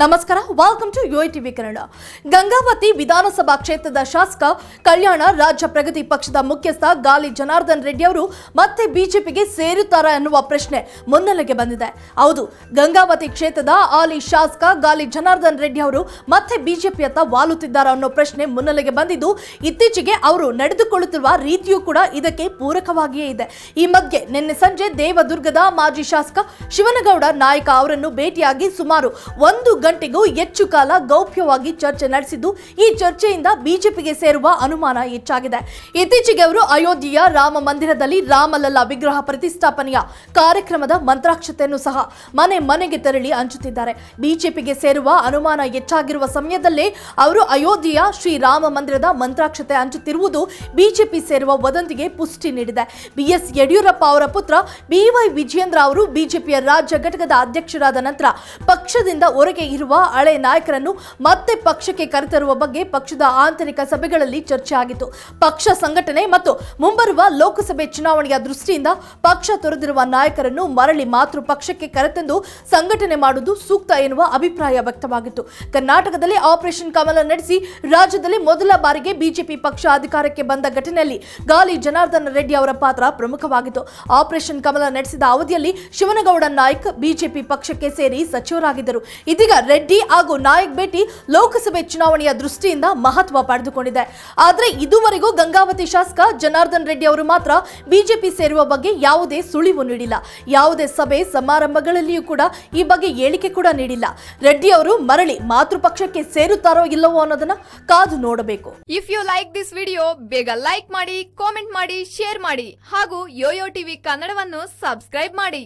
ನಮಸ್ಕಾರ welcome to U TV Kannada Gangavathi ವಿಧಾನಸಭಾ ಕ್ಷೇತ್ರದ ಶಾಸಕ ಕಲ್ಯಾಣ, ರಾಜ್ಯ ಪ್ರಗತಿ ಪಕ್ಷದ ಮುಖ್ಯಸ್ಥ ಗಾಲಿ ಜನಾರ್ದನ್ ರೆಡ್ಡಿ ಅವರು ಮತ್ತೆ ಬಿಜೆಪಿಗೆ ಸೇರುತ್ತಾರಾ ಎನ್ನುವ ಪ್ರಶ್ನೆ ಮುನ್ನೆಲೆಗೆ ಬಂದಿದೆ. ಹೌದು, ಗಂಗಾವತಿ ಕ್ಷೇತ್ರದ ಆಲಿ ಶಾಸಕ ಗಾಲಿ ಜನಾರ್ದನ್ ರೆಡ್ಡಿ ಅವರು ಮತ್ತೆ ಬಿಜೆಪಿಯತ್ತ ವಾಲುತ್ತಿದ್ದಾರಾ ಅನ್ನೋ ಪ್ರಶ್ನೆ ಮುನ್ನೆಲೆಗೆ ಬಂದಿದ್ದು, ಇತ್ತೀಚೆಗೆ ಅವರು ನಡೆದುಕೊಳ್ಳುತ್ತಿರುವ ರೀತಿಯೂ ಕೂಡ ಇದಕ್ಕೆ ಪೂರಕವಾಗಿಯೇ ಇದೆ. ಈ ಮಧ್ಯೆ ನಿನ್ನೆ ಸಂಜೆ ದೇವದುರ್ಗದ ಮಾಜಿ ಶಾಸಕ ಶಿವನಗೌಡ ನಾಯಕ ಅವರನ್ನು ಭೇಟಿಯಾಗಿ ಸುಮಾರು ಒಂದು ಗಂಟೆಗೂ ಹೆಚ್ಚು ಕಾಲ ಗೌಪ್ಯವಾಗಿ ಚರ್ಚೆ ನಡೆಸಿದ್ದು, ಈ ಚರ್ಚೆಯಿಂದ ಬಿಜೆಪಿಗೆ ಸೇರುವ ಅನುಮಾನ ಹೆಚ್ಚಾಗಿದೆ. ಇತ್ತೀಚೆಗೆ ಅವರು ಅಯೋಧ್ಯೆಯ ರಾಮ ಮಂದಿರದಲ್ಲಿ ರಾಮಲಲ್ಲ ವಿಗ್ರಹ ಪ್ರತಿಷ್ಠಾಪನೆಯ ಕಾರ್ಯಕ್ರಮದ ಮಂತ್ರಾಕ್ಷತೆಯನ್ನು ಸಹ ಮನೆ ಮನೆಗೆ ತೆರಳಿ ಹಂಚುತ್ತಿದ್ದಾರೆ. ಬಿಜೆಪಿಗೆ ಸೇರುವ ಅನುಮಾನ ಹೆಚ್ಚಾಗಿರುವ ಸಮಯದಲ್ಲೇ ಅವರು ಅಯೋಧ್ಯೆಯ ಶ್ರೀ ರಾಮ ಮಂದಿರದ ಮಂತ್ರಾಕ್ಷತೆ ಹಂಚುತ್ತಿರುವುದು ಬಿಜೆಪಿ ಸೇರುವ ವದಂತಿಗೆ ಪುಷ್ಟಿ ನೀಡಿದೆ. ಬಿಎಸ್ ಯಡಿಯೂರಪ್ಪ ಅವರ ಪುತ್ರ ಬಿವೈ ವಿಜಯೇಂದ್ರ ಅವರು ಬಿಜೆಪಿಯ ರಾಜ್ಯ ಘಟಕದ ಅಧ್ಯಕ್ಷರಾದ ನಂತರ ಪಕ್ಷದಿಂದ ಹೊರಗೆ ಇರುವ ಹಳೆ ನಾಯಕರನ್ನು ಮತ್ತೆ ಪಕ್ಷಕ್ಕೆ ಕರೆತರುವ ಬಗ್ಗೆ ಪಕ್ಷದ ಆಂತರಿಕ ಸಭೆಗಳಲ್ಲಿ ಚರ್ಚೆ ಆಗಿತ್ತು. ಪಕ್ಷ ಸಂಘಟನೆ ಮತ್ತು ಮುಂಬರುವ ಲೋಕಸಭೆ ಚುನಾವಣೆಯ ದೃಷ್ಟಿಯಿಂದ ಪಕ್ಷ ತೊರೆದಿರುವ ನಾಯಕರನ್ನು ಮರಳಿ ಮಾತೃ ಪಕ್ಷಕ್ಕೆ ಕರೆತಂದು ಸಂಘಟನೆ ಮಾಡುವುದು ಸೂಕ್ತ ಎನ್ನುವ ಅಭಿಪ್ರಾಯ ವ್ಯಕ್ತವಾಗಿತ್ತು. ಕರ್ನಾಟಕದಲ್ಲಿ ಆಪರೇಷನ್ ಕಮಲ ನಡೆಸಿ ರಾಜ್ಯದಲ್ಲಿ ಮೊದಲ ಬಾರಿಗೆ ಬಿಜೆಪಿ ಪಕ್ಷ ಅಧಿಕಾರಕ್ಕೆ ಬಂದ ಘಟನೆಯಲ್ಲಿ ಗಾಲಿ ಜನಾರ್ದನ ರೆಡ್ಡಿ ಅವರ ಪಾತ್ರ ಪ್ರಮುಖವಾಗಿತ್ತು. ಆಪರೇಷನ್ ಕಮಲ ನಡೆಸಿದ ಅವಧಿಯಲ್ಲಿ ಶಿವನಗೌಡ ನಾಯ್ಕ್ ಬಿಜೆಪಿ ಪಕ್ಷಕ್ಕೆ ಸೇರಿ ಸಚಿವರಾಗಿದ್ದರು. ಇದೀಗ ರೆಡ್ಡಿ ಹಾಗೂ ನಾಯಕ್ ಭೇಟಿ ಲೋಕಸಭೆ ಚುನಾವಣೆಯ ದೃಷ್ಟಿಯಿಂದ ಮಹತ್ವ ಪಡೆದುಕೊಂಡಿದೆ. ಆದರೆ ಇದುವರೆಗೂ ಗಂಗಾವತಿ ಶಾಸಕ ಜನಾರ್ದನ್ ರೆಡ್ಡಿ ಅವರು ಮಾತ್ರ ಬಿಜೆಪಿ ಸೇರುವ ಬಗ್ಗೆ ಯಾವುದೇ ಸುಳಿವು ನೀಡಿಲ್ಲ. ಯಾವುದೇ ಸಭೆ ಸಮಾರಂಭಗಳಲ್ಲಿಯೂ ಕೂಡ ಈ ಬಗ್ಗೆ ಹೇಳಿಕೆ ಕೂಡ ನೀಡಿಲ್ಲ. ರೆಡ್ಡಿ ಅವರು ಮರಳಿ ಮಾತೃಪಕ್ಷಕ್ಕೆ ಸೇರುತ್ತಾರೋ ಇಲ್ಲವೋ ಅನ್ನೋದನ್ನ ಕಾದು ನೋಡಬೇಕು. If you like this video ಬೇಗ ಲೈಕ್ ಮಾಡಿ ಕಾಮೆಂಟ್ ಮಾಡಿ ಶೇರ್ ಮಾಡಿ ಹಾಗೂ ಯೋಯೋ ಟಿವಿ ಕನ್ನಡವನ್ನು ಸಬ್ಸ್ಕ್ರೈಬ್ ಮಾಡಿ.